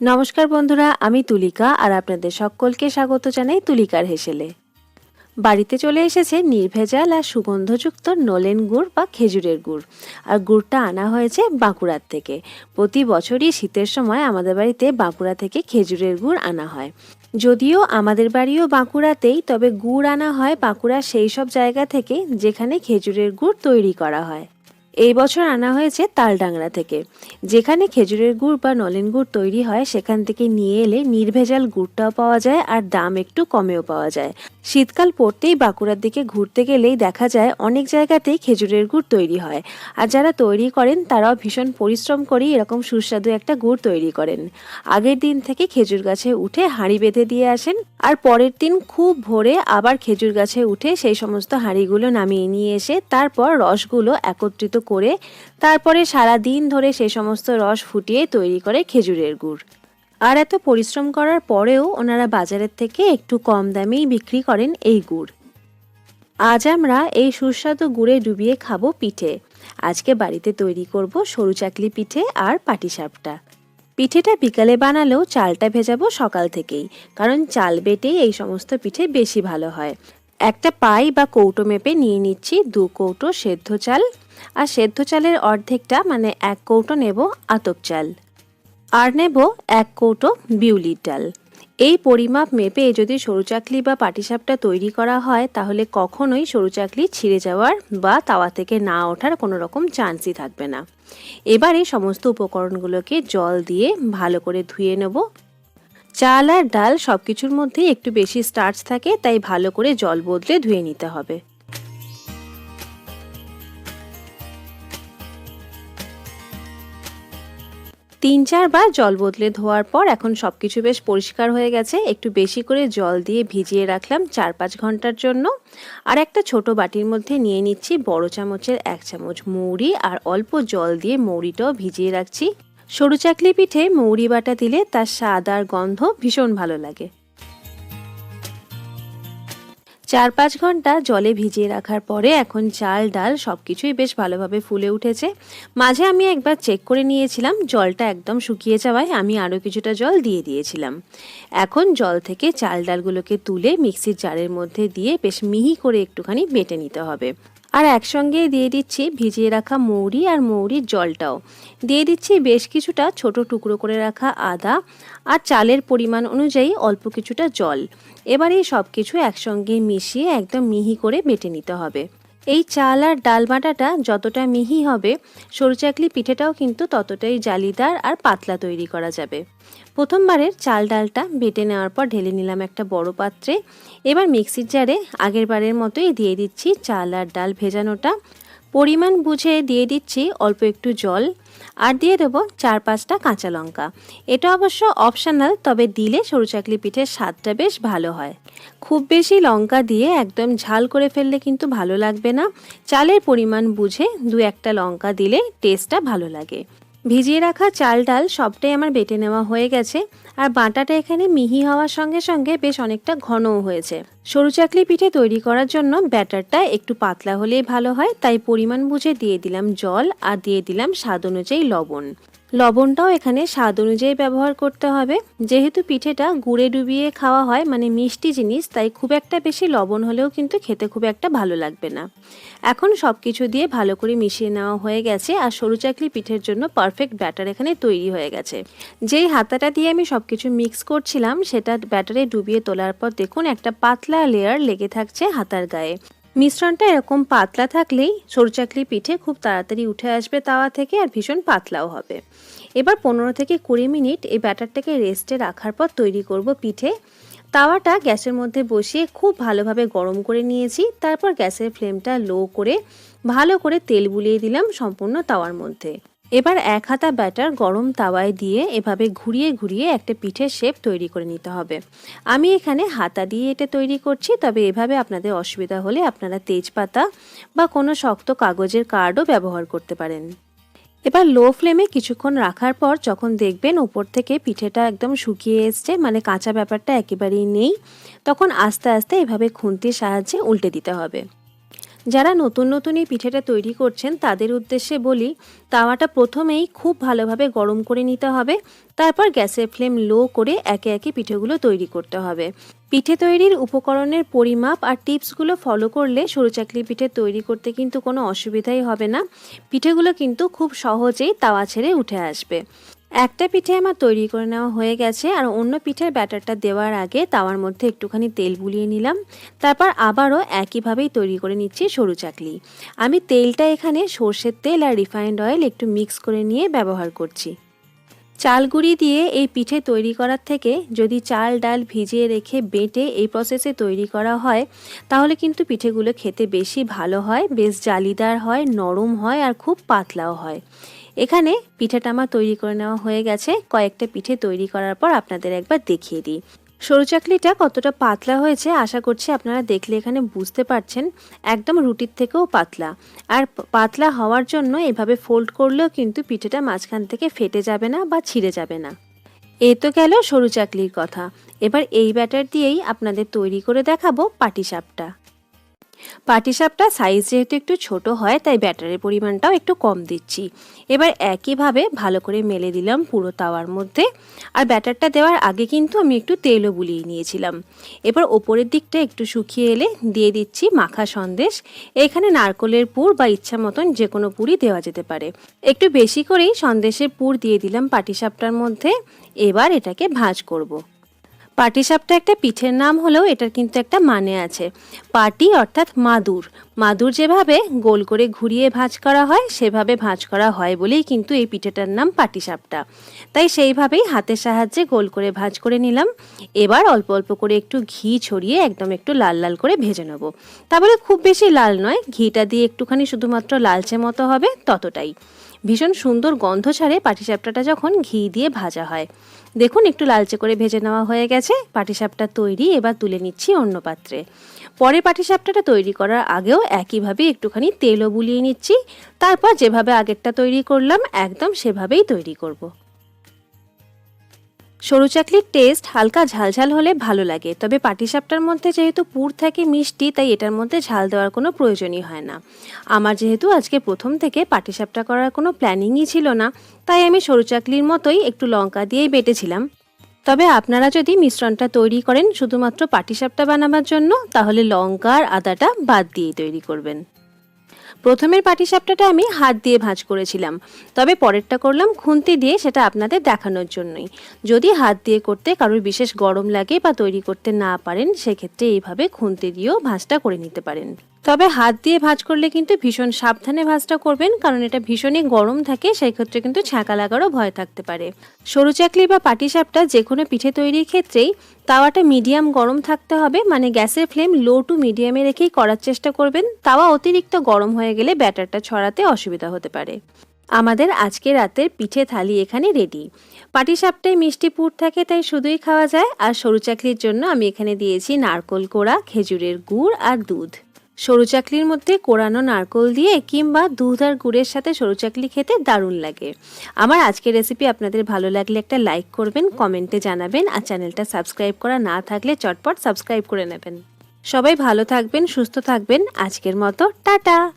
নমস্কার বন্ধুরা, আমি তুলিকা আর আপনাদের সকলকে স্বাগত জানাই তুলিকার হেসেলে। বাড়িতে চলে এসেছে নির্ভেজাল আর সুগন্ধযুক্ত নলেন গুড় বা খেজুরের গুড়। আর গুড়টা আনা হয়েছে বাঁকুড়ার থেকে। প্রতি বছরই শীতের সময় আমাদের বাড়িতে বাঁকুড়া থেকে খেজুরের গুড় আনা হয়। যদিও আমাদের বাড়িও বাঁকুড়াতেই, তবে গুড় আনা হয় বাঁকুড়ার সেই সব জায়গা থেকে যেখানে খেজুরের গুড় তৈরি করা হয়। এই বছর আনা হয়েছে তালডাংরা থেকে। যেখানে খেজুরের গুড় বা নলেন গুড় তৈরি হয়, সেখান থেকে নিয়ে এলে নির্ভেজাল গুড়টাও পাওয়া যায় আর দাম একটু কমেও পাওয়া যায়। শীতকাল পড়তেই বাঁকুড়ার দিকে ঘুরতে গেলেই দেখা যায় অনেক জায়গাতেই খেজুরের গুড় তৈরি হয়। আর যারা তৈরি করেন, তারাও ভীষণ পরিশ্রম করেই এরকম সুস্বাদু একটা গুড় তৈরি করেন। আগের দিন থেকে খেজুর গাছে উঠে হাঁড়ি বেঁধে দিয়ে আসেন, আর পরের দিন খুব ভোরে আবার খেজুর গাছে উঠে সেই সমস্ত হাঁড়িগুলো নামিয়ে নিয়ে এসে তারপর রসগুলো একত্রিত করে, তারপরে সারা দিন ধরে সেই সমস্ত রস ফুটিয়ে তৈরি করে খেজুরের গুড়। আর এত পরিশ্রম করার পরেও ওনারা বাজারের থেকে একটু কম দামেই বিক্রি করেন এই গুড়। আজ আমরা এই সুস্বাদু গুড়ে ডুবিয়ে খাব পিঠে। আজকে বাড়িতে তৈরি করব সরু চাকলি পিঠে আর পাটিসাপটা পিঠেটা বিকালে বানালেও চালটা ভেজাবো সকাল থেকেই, কারণ চাল বেটেই এই সমস্ত পিঠে বেশি ভালো হয়। একটা পাই বা কৌটো মেপে নিয়ে নিচ্ছি দু কৌটো সেদ্ধ চাল। আর সেদ্ধ চালের অর্ধেকটা মানে এক কৌটো নেব আতপ চাল। আর নেব এক কৌটো বিউলির ডাল। এই পরিমাপ মেপে যদি সরু চাকলি বা পাটিসাপটা তৈরি করা হয়, তাহলে কখনোই সরু চাকলি ছিঁড়ে যাওয়ার বা তাওয়া থেকে না ওঠার কোনো রকম চান্সই থাকবে না। এবারে সমস্ত উপকরণগুলোকে জল দিয়ে ভালো করে ধুয়ে নেব। চাল আর ডাল সব কিছুর মধ্যে একটু বেশি স্টার্চ থাকে, তাই ভালো করে জল বদলে ধুয়ে নিতে হবে। তিন চারবার জল বদলে ধোয়ার পর এখন সব কিছু বেশ পরিষ্কার হয়ে গেছে। একটু বেশি করে জল দিয়ে ভিজিয়ে রাখলাম চার, পাঁচ ঘণ্টার জন্য। আর একটা ছোট বাটির মধ্যে নিয়ে নিচ্ছি বড় চামচের এক চামচ মৌরি আর অল্প জল দিয়ে মৌরিটাও ভিজিয়ে রাখছি। সরু চাকলি পিঠে মৌরি বাটা দিলে তার স্বাদ আর গন্ধ ভীষণ ভালো লাগে। চার পাঁচ ঘণ্টা জলে ভিজিয়ে রাখার পরে এখন চাল, ডাল সব কিছুই বেশ ভালোভাবে ফুলে উঠেছে। মাঝে আমি একবার চেক করে নিয়েছিলাম, জলটা একদম শুকিয়ে যাওয়ায় আমি আরও কিছুটা জল দিয়ে দিয়েছিলাম। এখন জল থেকে চাল, ডালগুলোকে তুলে মিক্সির জারের মধ্যে দিয়ে বেশ মিহি করে একটুখানি বেটে নিতে হবে। আর একসঙ্গে দিয়ে দিচ্ছি ভিজিয়ে রাখা মৌরি আর মৌরির জলটাও। দিয়ে দিচ্ছি বেশ কিছুটা ছোট টুকরো করে রাখা আদা আর চালের পরিমাণ অনুযায়ী অল্প কিছুটা জল। এবার এই সব কিছু একসঙ্গে মিশিয়ে একদম মিহি করে বেটে নিতে হবে। এই চাল আর ডাল বাটাটা যতটা মিহি হবে, সরু চাকলি পিঠেটাও কিন্তু ততটাই জালিদার আর পাতলা তৈরি করা যাবে। প্রথমবারের চাল ডালটা বেটে নেওয়ার পর ঢেলে নিলাম একটা বড় পাত্রে। এবার মিক্সির জারে আগের বারের মতোই দিয়ে দিচ্ছি চাল আর ডাল ভেজানোটা। পরিমাণ বুঝে দিয়ে দিচ্ছি অল্প একটু জল। আর দিয়ে দেবো চার পাঁচটা কাঁচা লঙ্কা। এটা অবশ্য অপশনাল তবে দিলে সরু চাকলি পিঠের স্বাদটা বেশ ভালো হয়। খুব বেশি লঙ্কা দিয়ে একদম ঝাল করে ফেললে কিন্তু ভালো লাগবে না। চালের পরিমাণ বুঝে দু একটা লঙ্কা দিলে টেস্টটা ভালো লাগে। ভিজিয়ে রাখা চাল ডাল সবটাই আমার বেটে নেওয়া হয়ে গেছে, আর বাটাটা এখানে মিহি হওয়ার সঙ্গে সঙ্গে বেশ অনেকটা ঘনও হয়েছে। সরু চাকলি পিঠে তৈরি করার জন্য ব্যাটারটা একটু পাতলা হলেই ভালো হয়, তাই পরিমাণ বুঝে দিয়ে দিলাম জল আর দিয়ে দিলাম স্বাদ অনুযায়ী লবণ। লবণটাও এখানে স্বাদ অনুযায়ী ব্যবহার করতে হবে। যেহেতু পিঠেটা গুড়ে ডুবিয়ে খাওয়া হয় মানে মিষ্টি জিনিস, তাই খুব একটা বেশি লবণ হলেও কিন্তু খেতে খুব একটা ভালো লাগবে না। এখন সব কিছু দিয়ে ভালো করে মিশিয়ে নেওয়া হয়ে গেছে আর সরু চাকলি পিঠের জন্য পারফেক্ট ব্যাটার এখানে তৈরি হয়ে গেছে। যেই হাতাটা দিয়ে আমি সব কিছু মিক্স করছিলাম, সেটা ব্যাটারে ডুবিয়ে তোলার পর দেখুন একটা পাতলা লেয়ার লেগে থাকছে হাতার গায়ে। মিশ্রণটা এরকম পাতলা থাকলেই সরু চাকলি পিঠে খুব তাড়াতাড়ি উঠে আসবে তাওয়া থেকে আর ভীষণ পাতলাও হবে। এবার পনেরো থেকে কুড়ি মিনিট এই ব্যাটারটাকে রেস্টে রাখার পর তৈরি করব পিঠে। তাওয়াটা গ্যাসের মধ্যে বসিয়ে খুব ভালোভাবে গরম করে নিয়েছি। তারপর গ্যাসের ফ্লেমটা লো করে ভালো করে তেল বুলিয়ে দিলাম সম্পূর্ণ তাওয়ার মধ্যে। এবার এক হাতা ব্যাটার গরম তাওয়ায় দিয়ে এভাবে ঘুরিয়ে ঘুরিয়ে একটা পিঠের শেপ তৈরি করে নিতে হবে। আমি এখানে হাতা দিয়ে এটা তৈরি করছি, তবে এভাবে আপনাদের অসুবিধা হলে আপনারা তেজপাতা বা কোনো শক্ত কাগজের কার্ডও ব্যবহার করতে পারেন। এবার লো ফ্লেমে কিছুক্ষণ রাখার পর যখন দেখবেন উপর থেকে পিঠেটা একদম শুকিয়ে এসছে মানে কাঁচা ব্যাপারটা একেবারেই নেই, তখন আস্তে আস্তে এভাবে খুন্তির সাহায্যে উল্টে দিতে হবে। যারা নতুন নতুন এই পিঠেটা তৈরি করছেন, তাদের উদ্দেশ্যে বলি, তাওয়াটা প্রথমেই খুব ভালোভাবে গরম করে নিতে হবে। তারপর গ্যাসের ফ্লেম লো করে একে একে পিঠেগুলো তৈরি করতে হবে। পিঠে তৈরির উপকরণের পরিমাপ আর টিপসগুলো ফলো করলে সরু চাকলি পিঠে তৈরি করতে কিন্তু কোনো অসুবিধাই হবে না। পিঠেগুলো কিন্তু খুব সহজেই তাওয়া ছেড়ে উঠে আসবে। একটা পিঠে আমার তৈরি করে নেওয়া হয়ে গেছে আর অন্য পিঠের ব্যাটারটা দেওয়ার আগে তাওয়ার মধ্যে একটুখানি তেল বুলিয়ে নিলাম। তারপর আবারও একইভাবেই তৈরি করে নিচ্ছি সরু চাকলি আমি তেলটা এখানে সর্ষের তেল আর রিফাইন্ড অয়েল একটু মিক্স করে নিয়ে ব্যবহার করছি। চাল গুঁড়ি দিয়ে এই পিঠে তৈরি করার থেকে যদি চাল ডাল ভিজিয়ে রেখে বেটে এই প্রসেসে তৈরি করা হয়, তাহলে কিন্তু পিঠেগুলো খেতে বেশি ভালো হয়, বেশ জালিদার হয়, নরম হয় আর খুব পাতলাও হয়। এখানে পিঠেটা আমার তৈরি করে নেওয়া হয়ে গেছে। কয়েকটা পিঠে তৈরি করার পর আপনাদের একবার দেখিয়ে দিই। সরু চাকলিটা কতটা পাতলা হয়েছে আশা করছি আপনারা দেখলে এখানে বুঝতে পারছেন। একদম রুটির থেকেও পাতলা। আর পাতলা হওয়ার জন্য এভাবে ফোল্ড করলেও কিন্তু পিঠেটা মাঝখান থেকে ফেটে যাবে না বা ছিঁড়ে যাবে না। এ তো গেল সরু চাকলির কথা। এবার এই ব্যাটার দিয়েই আপনাদের তৈরি করে দেখাবো পাটিসাপটা। পাটিসাপটা সাইজ যেহেতু একটু ছোট হয়, তাই ব্যাটারের পরিমাণটাও একটু কম দিচ্ছি। এবার একইভাবে ভালো করে মেলে দিলাম পুরো তাওয়ার মধ্যে। আর ব্যাটারটা দেওয়ার আগে কিন্তু আমি একটু তেলও বুলিয়ে নিয়েছিলাম। এবার ওপরের দিকটা একটু শুকিয়ে এলে দিয়ে দিচ্ছি মাখা সন্দেশ। এখানে নারকলের পুর বা ইচ্ছা মতন যে কোনো পুরই দেওয়া যেতে পারে। একটু বেশি করেই সন্দেশের পুর দিয়ে দিলাম পাটিসাপটার মধ্যে। এবার এটাকে ভাজ করব। পাটিসাপটা একটা পিঠের নাম হলেও এটার কিন্তু একটা মানে আছে। পাটি অর্থাৎ মাদুর। মাদুর যেভাবে গোল করে ঘুরিয়ে ভাঁজ করা হয়, সেভাবে ভাঁজ করা হয় বলেই কিন্তু এই পিঠেটার নাম পাটিসাপটা তাই সেইভাবেই হাতের সাহায্যে গোল করে ভাঁজ করে নিলাম। এবার অল্প অল্প করে একটু ঘি ছড়িয়ে একদম একটু লাল লাল করে ভেজে নেব। তা বলে খুব বেশি লাল নয়, ঘিটা দিয়ে একটুখানি শুধুমাত্র লালচে মতো হবে ততটাই। ভীষণ সুন্দর গন্ধ ছাড়ে পাটিসাপটাটা যখন ঘি দিয়ে ভাজা হয়। দেখুন, একটু লালচে করে ভেজে নেওয়া হয়ে গেছে। পাটিসাপটা তৈরি, এবার তুলে নিচ্ছি অন্য পাত্রে। পরে পাটিসাপটাটা তৈরি করার আগেও একইভাবে একটুখানি তেলও বুলিয়ে নিচ্ছি। তারপর যেভাবে আগেরটা তৈরি করলাম, একদম সেভাবেই তৈরি করব। সরু চাকলির টেস্ট হালকা ঝালঝাল হলে ভালো লাগে। তবে পাটিসাপটার মধ্যে যেহেতু পুর থাকে মিষ্টি, তাই এটার মধ্যে ঝাল দেওয়ার কোনো প্রয়োজনই হয় না। আমার যেহেতু আজকে প্রথম থেকে পাটিসাপটা করার কোনো প্ল্যানিংই ছিল না, তাই আমি সরু চাকলির মতোই একটু লঙ্কা দিয়েই বেটেছিলাম। তবে আপনারা যদি মিশ্রণটা তৈরি করেন শুধুমাত্র পাটিসাপটা বানাবার জন্য, তাহলে লঙ্কা আর আদাটা বাদ দিয়েই তৈরি করবেন। প্রথমের পাটিসাপটাটা আমি হাত দিয়ে ভাঁজ করেছিলাম। তবে পরেরটা করলাম খুন্তি দিয়ে সেটা আপনাদের দেখানোর জন্যই। যদি হাত দিয়ে করতে কারোর বিশেষ গরম লাগে বা তৈরি করতে না পারেন, সেক্ষেত্রে এইভাবে খুন্তি দিয়েও ভাঁজটা করে নিতে পারেন। তবে হাত দিয়ে ভাঁজ করলে কিন্তু ভীষণ সাবধানে ভাঁজটা করবেন, কারণ এটা ভীষণই গরম থাকে সেই ক্ষেত্রে কিন্তু ছ্যাঁকা লাগারও ভয় থাকতে পারে। সরু চাকলি বা পাটিসাপটা যে কোনো পিঠে তৈরির ক্ষেত্রেই তাওয়াটা মিডিয়াম গরম থাকতে হবে মানে গ্যাসের ফ্লেম লো টু মিডিয়ামে রেখেই করার চেষ্টা করবেন। তাওয়া অতিরিক্ত গরম হয়ে গেলে ব্যাটারটা ছড়াতে অসুবিধা হতে পারে। আমাদের আজকে রাতের পিঠে থালি এখানে রেডি। পাটিসাপটায় মিষ্টি পুর থাকে, তাই শুধুই খাওয়া যায়। আর সরু চাকলির জন্য আমি এখানে দিয়েছি নারকোল কোড়া, খেজুরের গুড় আর দুধ। সরু চাকলির মধ্যে কোরানো নারকোল দিয়ে কিংবা দুধ আর গুড়ের সাথে সরু চাকলি খেতে দারুণ লাগে। আমার আজকের রেসিপি আপনাদের ভালো লাগলে একটা লাইক করবেন কমেন্টে জানাবেন আর চ্যানেলটা সাবস্ক্রাইব করা না থাকলে চটপট সাবস্ক্রাইব করে নেবেন। সবাই ভালো থাকবেন, সুস্থ থাকবেন। আজকের মতো, টাটা!